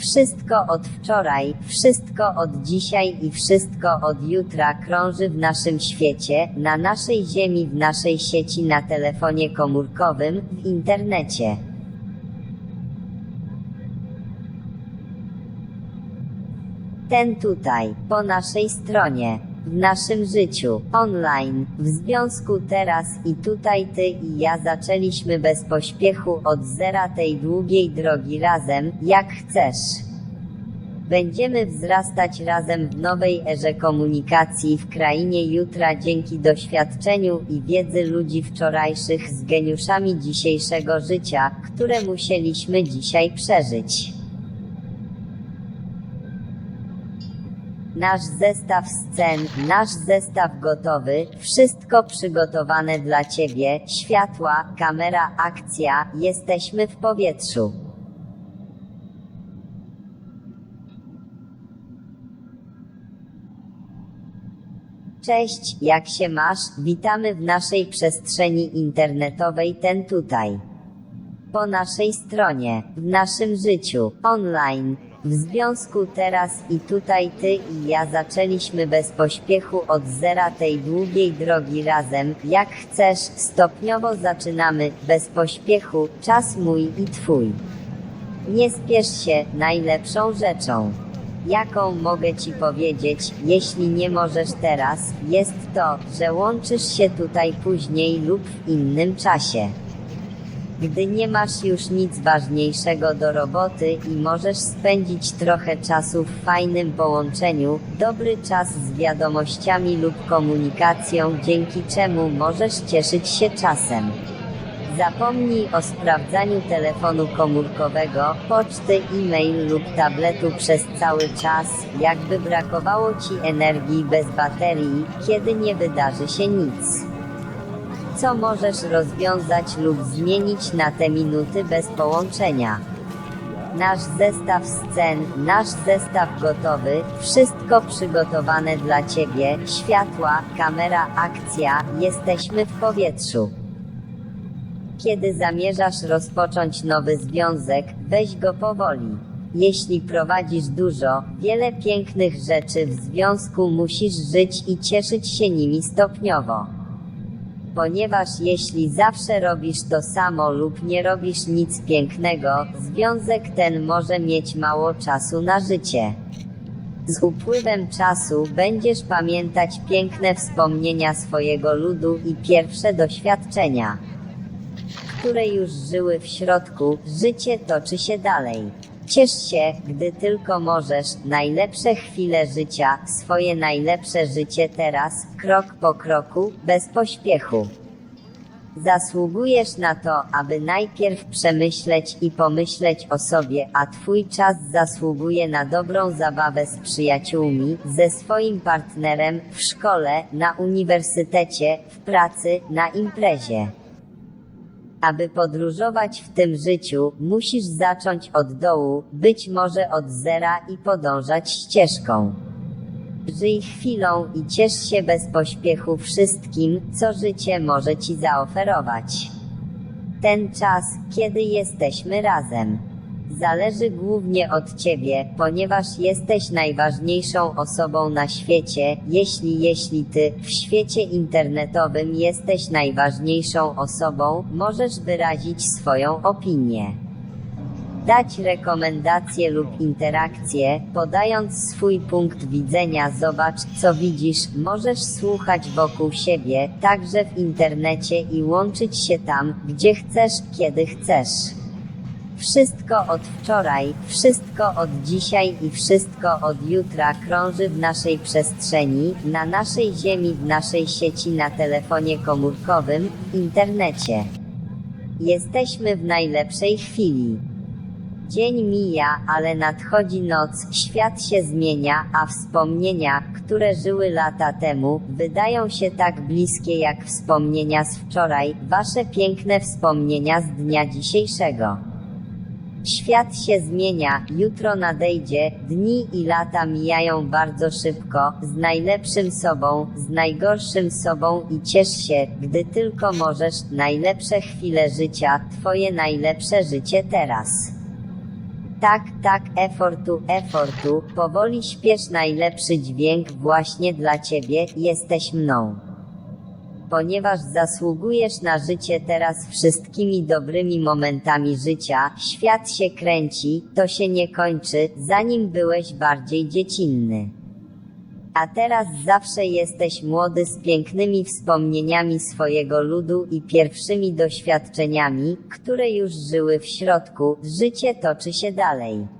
Wszystko od wczoraj, wszystko od dzisiaj i wszystko od jutra krąży w naszym świecie, na naszej ziemi, w naszej sieci, na telefonie komórkowym, w internecie. Ten tutaj, po naszej stronie, w naszym życiu, online, w związku teraz i tutaj ty i ja zaczęliśmy bez pośpiechu od zera tej długiej drogi razem, jak chcesz. Będziemy wzrastać razem w nowej erze komunikacji w krainie jutra dzięki doświadczeniu i wiedzy ludzi wczorajszych z geniuszami dzisiejszego życia, które musieliśmy dzisiaj przeżyć. Nasz zestaw scen, nasz zestaw gotowy, wszystko przygotowane dla Ciebie, światła, kamera, akcja, jesteśmy w powietrzu. Cześć, jak się masz? Witamy w naszej przestrzeni internetowej ten tutaj. Po naszej stronie, w naszym życiu, online, w związku teraz i tutaj ty i ja zaczęliśmy bez pośpiechu od zera tej długiej drogi razem, jak chcesz, stopniowo zaczynamy, bez pośpiechu, czas mój i twój. Nie spiesz się, najlepszą rzeczą. Jaką mogę ci powiedzieć, jeśli nie możesz teraz, jest to, że łączysz się tutaj później lub w innym czasie. Gdy nie masz już nic ważniejszego do roboty i możesz spędzić trochę czasu w fajnym połączeniu, dobry czas z wiadomościami lub komunikacją, dzięki czemu możesz cieszyć się czasem. Zapomnij o sprawdzaniu telefonu komórkowego, poczty, e-mail lub tabletu przez cały czas, jakby brakowało ci energii bez baterii, kiedy nie wydarzy się nic co możesz rozwiązać lub zmienić na te minuty bez połączenia. Nasz zestaw scen, nasz zestaw gotowy, wszystko przygotowane dla Ciebie, światła, kamera, akcja, jesteśmy w powietrzu. Kiedy zamierzasz rozpocząć nowy związek, weź go powoli. Jeśli prowadzisz dużo, wiele pięknych rzeczy w związku musisz żyć i cieszyć się nimi stopniowo ponieważ jeśli zawsze robisz to samo lub nie robisz nic pięknego, związek ten może mieć mało czasu na życie. Z upływem czasu będziesz pamiętać piękne wspomnienia swojego ludu i pierwsze doświadczenia, które już żyły w środku, życie toczy się dalej. Ciesz się, gdy tylko możesz, najlepsze chwile życia, swoje najlepsze życie teraz, krok po kroku, bez pośpiechu. Zasługujesz na to, aby najpierw przemyśleć i pomyśleć o sobie, a Twój czas zasługuje na dobrą zabawę z przyjaciółmi, ze swoim partnerem, w szkole, na uniwersytecie, w pracy, na imprezie. Aby podróżować w tym życiu, musisz zacząć od dołu, być może od zera i podążać ścieżką. Żyj chwilą i ciesz się bez pośpiechu wszystkim, co życie może ci zaoferować. Ten czas, kiedy jesteśmy razem, zależy głównie od ciebie, ponieważ jesteś najważniejszą osobą na świecie. Jeśli jeśli ty w świecie internetowym jesteś najważniejszą osobą, możesz wyrazić swoją opinię dać rekomendacje lub interakcje, podając swój punkt widzenia. Zobacz, co widzisz, możesz słuchać wokół siebie, także w internecie i łączyć się tam, gdzie chcesz, kiedy chcesz. Wszystko od wczoraj, wszystko od dzisiaj i wszystko od jutra krąży w naszej przestrzeni, na naszej ziemi, w naszej sieci, na telefonie komórkowym, internecie. Jesteśmy w najlepszej chwili. Dzień mija, ale nadchodzi noc, świat się zmienia, a wspomnienia, które żyły lata temu, wydają się tak bliskie jak wspomnienia z wczoraj, wasze piękne wspomnienia z dnia dzisiejszego. Świat się zmienia, jutro nadejdzie, dni i lata mijają bardzo szybko, z najlepszym sobą, z najgorszym sobą i ciesz się, gdy tylko możesz, najlepsze chwile życia, twoje najlepsze życie teraz. Tak, tak, efortu, efortu, powoli śpiesz najlepszy dźwięk. Właśnie dla ciebie, jesteś mną. Ponieważ zasługujesz na życie teraz wszystkimi dobrymi momentami życia, świat się kręci, to się nie kończy, zanim byłeś bardziej dziecinny. A teraz zawsze jesteś młody z pięknymi wspomnieniami swojego ludu i pierwszymi doświadczeniami, które już żyły w środku, życie toczy się dalej.